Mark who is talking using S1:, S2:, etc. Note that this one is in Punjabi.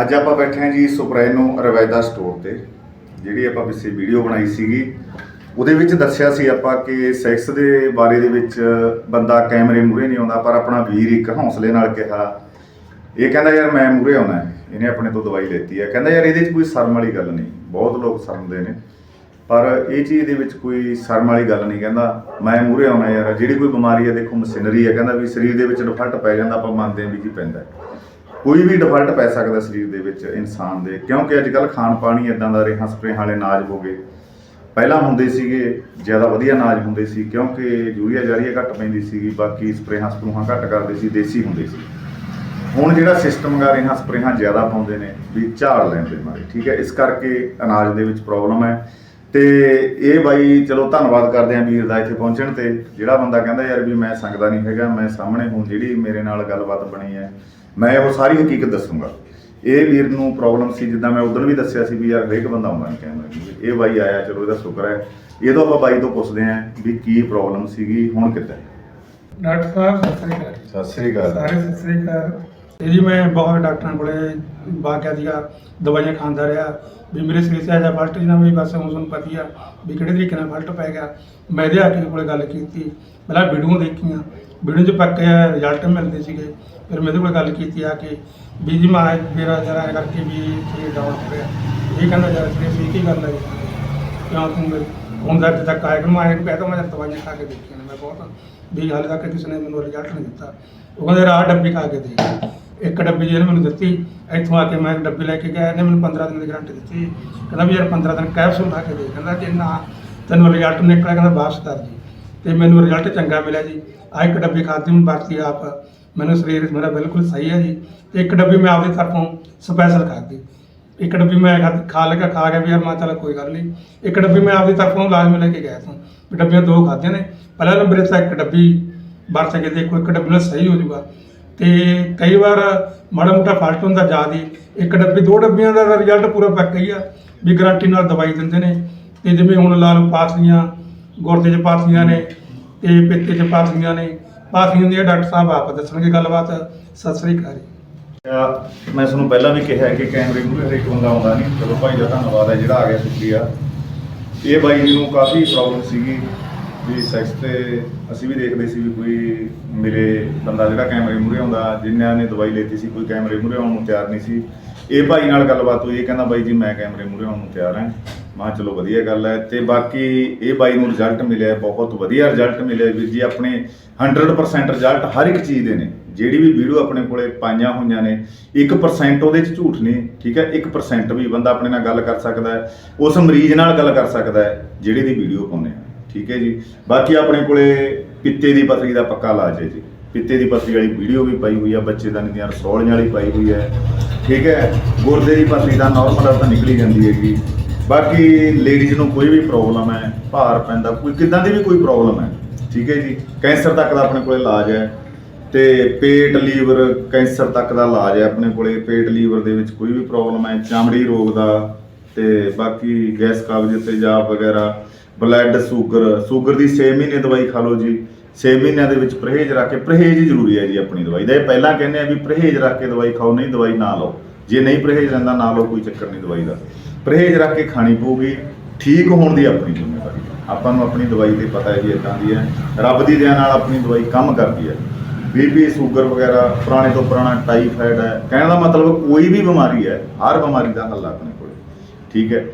S1: ਅੱਜ ਆਪਾਂ ਬੈਠੇ ਹਾਂ ਜੀ ਸੁਪਰੈਨੋ ਰਵੈਦਾ ਸਟੋਰ ਤੇ, ਜਿਹੜੀ ਆਪਾਂ ਪਿੱਛੇ ਵੀਡੀਓ ਬਣਾਈ ਸੀਗੀ। ਉਹਦੇ ਵਿੱਚ ਦੱਸਿਆ ਸੀ ਆਪਾਂ ਕਿ ਸੈਕਸ ਦੇ ਬਾਰੇ ਦੇ ਵਿੱਚ ਬੰਦਾ ਕੈਮਰੇ ਮੂਹਰੇ ਨਹੀਂ ਆਉਂਦਾ, ਪਰ ਆਪਣਾ ਵੀਰ ਇੱਕ ਹੌਸਲੇ ਨਾਲ ਕਿਹਾ, ਇਹ ਕਹਿੰਦਾ ਯਾਰ ਮੈਂ ਮੂਹਰੇ ਆਉਣਾ ਇਹਨੇ ਆਪਣੇ ਤੋਂ ਦਵਾਈ ਲੈਤੀ ਹੈ। ਕਹਿੰਦਾ ਯਾਰ ਇਹਦੇ 'ਚ ਕੋਈ ਸ਼ਰਮ ਵਾਲੀ ਗੱਲ ਨਹੀਂ, ਬਹੁਤ ਲੋਕ ਸ਼ਰਮਦੇ ਨੇ। ਪਰ ਇਹ ਚੀਜ਼ ਦੇ ਵਿੱਚ ਕੋਈ ਸ਼ਰਮ ਵਾਲੀ ਗੱਲ ਨਹੀਂ, ਕਹਿੰਦਾ ਮੈਂ ਮੂਹਰੇ ਆਉਣਾ ਯਾਰ ਜਿਹੜੀ ਕੋਈ ਬਿਮਾਰੀ ਹੈ, ਦੇਖੋ ਮਸ਼ੀਨਰੀ ਹੈ, ਕਹਿੰਦਾ ਵੀ ਸਰੀਰ ਦੇ ਵਿੱਚ ਡਿਫਾਲਟ ਪੈ ਜਾਂਦਾ, ਆਪਾਂ ਮੰਨਦੇ ਹਾਂ ਵੀ ਜੀ ਪੈਂਦਾ ਕੋਈ ਵੀ ਡਿਫਾਲਟ ਪੈ ਸਕਦਾ ਸਰੀਰ ਦੇ ਵਿੱਚ ਇਨਸਾਨ ਦੇ, ਕਿਉਂਕਿ ਅੱਜ ਕੱਲ ਖਾਣ ਪਾਣੀ ਇਦਾਂ ਦਾ ਰੇਹਾਂ ਸਪਰੇਹਾਂ ਵਾਲੇ ਅਨਾਜ ਹੋ ਗਏ। ਪਹਿਲਾਂ ਹੁੰਦੇ ਸੀਗੇ, ਜ਼ਿਆਦਾ ਵਧੀਆ ਅਨਾਜ ਹੁੰਦੇ ਸੀ, ਕਿਉਂਕਿ ਯੂਰੀਆ ਜਾਰੀਆ ਘੱਟ ਪੈਂਦੀ ਸੀਗੀ, ਬਾਕੀ ਸਪਰੇਹਾਂ ਸਪਰੂਹਾਂ ਘੱਟ ਕਰਦੇ ਸੀ, ਦੇਸੀ ਹੁੰਦੇ ਸੀ। ਹੁਣ ਜਿਹੜਾ ਸਿਸਟਮ ਗਾ ਰੇਹਾਂ ਸਪਰੇਹਾਂ ਜ਼ਿਆਦਾ ਪਾਉਂਦੇ ਨੇ, ਵੀ ਝਾੜ ਲੈਣ ਦੇ ਮਾਰੇ, ਠੀਕ ਹੈ? ਇਸ ਕਰਕੇ ਅਨਾਜ ਦੇ ਵਿੱਚ ਪ੍ਰੋਬਲਮ ਹੈ। ਤੇ ਇਹ ਬਾਈ, ਚਲੋ ਧੰਨਵਾਦ ਕਰਦੇ ਆਂ ਵੀਰ ਦਾ ਇੱਥੇ ਪਹੁੰਚਣ ਤੇ। ਜਿਹੜਾ ਬੰਦਾ ਕਹਿੰਦਾ, ਯਾਰ ਵੀ ਮੈਂ ਸੰਗਦਾ ਨਹੀਂ ਹੈਗਾ, ਮੈਂ ਸਾਹਮਣੇ ਹੁਣ ਜਿਹੜੀ ਮੇਰੇ ਨਾਲ ਗੱਲਬਾਤ ਬਣੀ ਹੈ ਮੈਂ ਉਹ ਸਾਰੀ ਹਕੀਕਤ ਦੱਸੂਗਾ। ਇਹ ਵੀਰ ਨੂੰ ਪ੍ਰੋਬਲਮ ਸੀ ਜਿੱਦਾਂ ਮੈਂ ਉਦੋਂ ਵੀ ਦੱਸਿਆ ਸੀ ਵੀ ਯਾਰ ਹਰੇਕ ਬੰਦਾ ਆਉਂਦਾ ਨਹੀਂ ਕੈਮਰੇ ਇਹ ਬਾਈ ਆਇਆ ਚਲੋ ਇਹਦਾ ਸ਼ੁਕਰ ਹੈ। ਇਹ ਤੋਂ ਆਪਾਂ ਬਾਈ ਤੋਂ ਪੁੱਛਦੇ ਆਂ ਵੀ ਕੀ ਪ੍ਰੋਬਲਮ ਸੀਗੀ ਹੁਣ ਕਿੱਦਾਂ?
S2: ਡਾਕਟਰ ਸਾਹਿਬ ਸਤਿ ਸ੍ਰੀ ਅਕਾਲ।
S1: ਸਤਿ ਸ੍ਰੀ ਅਕਾਲ।
S2: ਸਾਰੇ ਸਤਿ ਸ੍ਰੀ ਅਕਾਲ। ਇਹ ਜੀ ਮੈਂ ਬਹੁਤ ਡਾਕਟਰਾਂ ਕੋਲੇ ਬਾਕਿਆ ਸੀਗਾ ਦਵਾਈਆਂ ਖਾਂਦਾ ਰਿਹਾ। ਵੀ ਮੇਰੇ ਸਰੀਰ 'ਚ ਆਜਾ ਫਲਟ ਨਾ ਵੀ ਬਸ ਹੁਣ ਤੁਹਾਨੂੰ ਪਤੀ ਆ ਵੀ ਕਿਹੜੇ ਤਰੀਕੇ ਨਾਲ ਫਲਟ ਪੈ ਗਿਆ। ਮੈਂ ਇਹਦੇ ਹਾਕੀ ਕੋਲੇ ਗੱਲ ਕੀਤੀ। ਪਹਿਲਾਂ ਵੀਡੀਓ ਦੇਖੀਆਂ। ਵੀਡੀਓ 'ਚ ਪੱਕੇ ਰਿਜ਼ਲਟ ਮਿਲਦੇ ਸੀਗੇ। ਫਿਰ ਮੇਰੇ ਕੋਲ ਗੱਲ ਕੀਤੀ ਆ ਕਿ ਵੀ ਜੀ ਮੈਂ, ਮੇਰਾ ਜਰਾ ਕਰਕੇ ਵੀ ਸਰੀਰ ਡਾਊਨ ਹੋ ਰਿਹਾ। ਇਹ ਕਹਿੰਦਾ ਜਰਾ ਸਰੀਰ ਠੀਕ ਹੀ ਗੱਲ ਹੈ ਕਿਉਂ ਤੂੰ ਮੇਰੇ ਹੁਣ ਤੱਕ ਤੱਕ ਆਇਆ ਕਿ ਮੈਂ ਕਹਿ ਤਾ ਮੈਂ ਦਵਾਈਆਂ ਖਾ ਕੇ ਦੇਖੀਆਂ ਨੇ। ਮੈਂ ਬਹੁਤ ਵੀ ਹਾਲੇ ਤੱਕ ਕਿਸੇ ਨੇ ਮੈਨੂੰ ਰਿਜ਼ਲਟ ਨਹੀਂ ਦਿੱਤਾ। ਉਹ ਕਹਿੰਦੇ ਰਾਹ ਡੱਬੀ ਖਾ ਕੇ ਦੇ ਇੱਕ ਡੱਬੀ ਜਿਹਨੇ ਮੈਨੂੰ ਦਿੱਤੀ, ਇੱਥੋਂ ਆ ਕੇ ਮੈਂ ਇੱਕ ਡੱਬੀ ਲੈ ਕੇ ਗਿਆ। ਇਹਨੇ ਮੈਨੂੰ 15 ਦਿਨ ਦੀ ਗਰੰਟੀ ਦਿੱਤੀ। ਕਹਿੰਦਾ ਵੀ ਯਾਰ 15 ਦਿਨ ਕੈਪਸੂਲ ਖਾ ਕੇ ਦੇ ਕਹਿੰਦਾ ਜੇ ਨਾ ਤੈਨੂੰ ਰਿਜ਼ਲਟ ਨਿਕਲਿਆ, ਕਹਿੰਦਾ ਵਾਪਸ ਕਰ ਜੀ। ਤੇ ਮੈਨੂੰ ਰਿਜ਼ਲਟ ਚੰਗਾ ਮਿਲਿਆ ਜੀ। ਆ ਇੱਕ ਡੱਬੀ ਖਾਧੀ ਹੁਣ ਵਰਤੀ ਆਪ। ਮੈਨੂੰ ਸਰੀਰ ਮੇਰਾ ਬਿਲਕੁਲ ਸਹੀ ਹੈ ਜੀ। ਤੇ ਇੱਕ ਡੱਬੀ ਮੈਂ ਆਪਦੀ ਤਰਫੋਂ ਸਪੈਸ਼ਲ ਖਾਧੀ ਇੱਕ ਡੱਬੀ ਮੈਂ ਖਾ- ਖਾ ਲਗਾ ਖਾ ਗਿਆ ਵੀ ਯਾਰ ਮੈਂ ਚੱਲ ਕੋਈ ਗੱਲ ਨਹੀਂ। ਇੱਕ ਡੱਬੀ ਮੈਂ ਆਪਦੀ ਤਰਫੋਂ ਲਾਜ਼ਮੀ ਲੈ ਕੇ ਗਿਆ ਸੀ ਡੱਬੀਆਂ ਦੋ ਖਾਧੀਆਂ ਨੇ। ਪਹਿਲਾਂ ਨੰਬਰ ਤੇ ਇੱਕ ਡੱਬੀ ਵਰਤ ਕੇ ਦੇਖੋ, ਇੱਕ ਡੱਬੀ ਨਾਲ ਸਹੀ ਹੋ ਜਾਊਗਾ। ਤੇ ਕਈ ਵਾਰ ਮਾੜਾ ਮੋਟਾ ਫਾਲਟ ਹੁੰਦਾ ਜ਼ਿਆਦਾ ਇੱਕ ਡੱਬੀ, ਦੋ ਡੱਬੀਆਂ ਦਾ ਰਿਜ਼ਲਟ ਪੂਰਾ ਪੱਕਾ ਹੀ ਆ। ਵੀ ਗਾਰੰਟੀ ਨਾਲ ਦਵਾਈ ਦਿੰਦੇ ਨੇ। ਤੇ ਜਿਵੇਂ ਹੁਣ ਲਾਲ ਪਾਸ ਦੀਆਂ ਗੁਰਦੇ 'ਚ ਪਾਥੀਆਂ ਨੇ ਤੇ ਪਿੱਤੇ 'ਚ ਪਾਥੀਆਂ ਨੇ। ਪਾਸੀਆਂ ਦੀਆਂ ਡਾਕਟਰ ਸਾਹਿਬ ਆਪ ਦੱਸਣਗੇ ਗੱਲਬਾਤ। ਸਤਿ ਸ੍ਰੀ ਅਕਾਲ ਜੀ।
S1: ਆ, ਮੈਂ ਤੁਹਾਨੂੰ ਪਹਿਲਾਂ ਵੀ ਕਿਹਾ ਕਿ ਕੈਮਰੇ ਮੂਹਰੇ ਹਰੇਕ ਬੰਦਾ ਆਉਂਦਾ ਨਹੀਂ। ਚਲੋ ਭਾਈ ਦਾ ਧੰਨਵਾਦ ਹੈ ਜਿਹੜਾ ਆ ਗਿਆ ਸ਼ੁਕਰੀਆ ਇਹ ਬਾਈ ਜੀ ਨੂੰ ਕਾਫੀ ਪ੍ਰੋਬਲਮ ਸੀਗੀ ਵੀ ਸੈਕਸ ਤੇ ਅਸੀਂ ਵੀ ਦੇਖਦੇ ਸੀ ਵੀ ਕੋਈ ਮੇਰੇ ਬੰਦਾ ਜਿਹੜਾ ਕੈਮਰੇ ਮੂਹਰੇ ਆਉਂਦਾ ਜਿਨ੍ਹਾਂ ਨੇ ਦਵਾਈ ਲੈਤੀ ਸੀ ਕੋਈ ਕੈਮਰੇ ਮੂਹਰੇ ਆਉਣ ਨੂੰ ਤਿਆਰ ਨਹੀਂ ਸੀ। ਇਹ ਭਾਈ ਨਾਲ ਗੱਲਬਾਤ ਹੋਈ, ਇਹ ਕਹਿੰਦਾ ਬਾਈ ਜੀ ਮੈਂ ਕੈਮਰੇ ਮੂਹਰੇ ਆਉਣ ਨੂੰ ਤਿਆਰ ਹਾਂ। ਮੈਂ ਚਲੋ ਵਧੀਆ ਗੱਲ ਹੈ ਤੇ ਬਾਕੀ ਇਹ ਬਾਈ ਨੂੰ ਰਿਜ਼ਲਟ ਮਿਲਿਆ, ਬਹੁਤ ਵਧੀਆ ਰਿਜ਼ਲਟ ਮਿਲਿਆ ਵੀਰ ਜੀ, ਆਪਣੇ 100% ਰਿਜ਼ਲਟ ਹਰ ਇੱਕ ਚੀਜ਼ ਦੇ ਨੇ। ਜਿਹੜੀ ਵੀ ਵੀਡੀਓ ਆਪਣੇ ਕੋਲੇ ਪਾਈਆਂ ਹੋਈਆਂ ਨੇ 1% ਉਹਦੇ ਚ ਝੂਠ ਨਹੀਂ ਠੀਕ ਹੈ? 1% ਵੀ ਬੰਦਾ ਆਪਣੇ ਨਾਲ ਗੱਲ ਕਰ ਸਕਦਾ ਹੈ, ਉਸ ਮਰੀਜ਼ ਨਾਲ ਗੱਲ ਕਰ ਸਕਦਾ ਹੈ, ਜਿਹੜੀ ਦੀ ਵੀਡੀਓ ਪਾਉਂਦੇ ਆ ਠੀਕ ਹੈ ਜੀ? ਬਾਕੀ ਆਪਣੇ ਕੋਲੇ ਪਿੱਤੇ ਦੀ ਪਥਰੀ ਦਾ ਪੱਕਾ ਇਲਾਜ ਹੈ ਜੀ। ਪਿੱਤੇ ਦੀ ਪਥਰੀ ਵਾਲੀ ਵੀਡੀਓ ਵੀ ਪਾਈ ਹੋਈ ਆ ਬੱਚੇਦਾਨੀ ਦੀਆਂ ਰਸੌਲੀਆਂ ਵਾਲੀ ਪਾਈ ਹੋਈ ਹੈ ਠੀਕ ਹੈ, ਗੁਰਦੇ ਦੀ ਪਥਰੀ ਦਾ ਨਾਰਮਲ ਤਾਂ ਨਿਕਲੀ ਜਾਂਦੀ ਹੈਗੀ। ਬਾਕੀ ਲੇਡੀਜ਼ ਨੂੰ ਕੋਈ ਵੀ ਪ੍ਰੋਬਲਮ ਹੈ, ਭਾਰ ਪੈਂਦਾ, ਕੋਈ ਕਿਦਾਂ ਦੀ ਵੀ ਕੋਈ ਪ੍ਰੋਬਲਮ ਹੈ, ਠੀਕ ਹੈ ਜੀ। ਕੈਂਸਰ ਤੱਕ ਦਾ ਆਪਣੇ ਕੋਲੇ ਇਲਾਜ ਹੈ ਤੇ ਪੇਟ, ਲੀਵਰ ਕੈਂਸਰ ਤੱਕ ਦਾ ਇਲਾਜ ਹੈ ਆਪਣੇ ਕੋਲੇ। ਪੇਟ, ਲੀਵਰ ਦੇ ਵਿੱਚ ਕੋਈ ਵੀ ਪ੍ਰੋਬਲਮ ਹੈ, ਚਮੜੀ ਰੋਗ ਦਾ ਤੇ ਬਾਕੀ ਗੈਸ ਕਾਬਜ਼ ਤੇਜ਼ਾਬ ਵਗੈਰਾ ਬਲੱਡ ਸ਼ੂਗਰ ਸ਼ੂਗਰ ਦੀ 6 ਮਹੀਨੇ ਦਵਾਈ ਖਾ ਲਓ ਜੀ। 6 ਮਹੀਨਿਆਂ ਦੇ ਵਿੱਚ ਪਰਹੇਜ਼ ਰੱਖ ਕੇ, ਪਰਹੇਜ਼ ਜ਼ਰੂਰੀ ਹੈ ਜੀ ਆਪਣੀ ਦਵਾਈ ਦਾ। ਇਹ ਪਹਿਲਾਂ ਕਹਿੰਦੇ ਆ ਵੀ ਪਰਹੇਜ਼ ਰੱਖ ਕੇ ਦਵਾਈ ਖਾਓ, ਨਹੀਂ ਦਵਾਈ ਨਾ ਲਓ। ਜੇ ਨਹੀਂ ਪਰਹੇਜ਼ ਰਹਿੰਦਾ, ਨਾ ਲਓ, ਕੋਈ ਚੱਕਰ ਨਹੀਂ ਦਵਾਈ ਦਾ। ਪਰਹੇਜ਼ ਰੱਖ ਕੇ ਖਾਣੀ ਪਊਗੀ, ਠੀਕ ਹੋਣ ਦੀ ਆਪਣੀ ਜ਼ਿੰਮੇਵਾਰੀ। ਆਪਾਂ ਨੂੰ ਆਪਣੀ ਦਵਾਈ ਤੇ ਪਤਾ ਹੈ ਜੀ ਇਦਾਂ ਦੀ ਹੈ। ਰੱਬ ਦੀ ਦਇਆ ਨਾਲ ਆਪਣੀ ਦਵਾਈ ਕੰਮ ਕਰਦੀ ਹੈ। ਬੀਪੀ ਸ਼ੂਗਰ ਵਗੈਰਾ, ਪੁਰਾਣੇ ਤੋਂ ਪੁਰਾਣਾ ਟਾਈਫਾਇਡ ਹੈ। ਕਹਿਣ ਦਾ ਮਤਲਬ ਕੋਈ ਵੀ ਬਿਮਾਰੀ ਹੈ, ਹਰ ਬਿਮਾਰੀ ਦਾ ਹੱਲ ਆਪਣੇ ਕੋਲ। ਠੀਕ ਹੈ।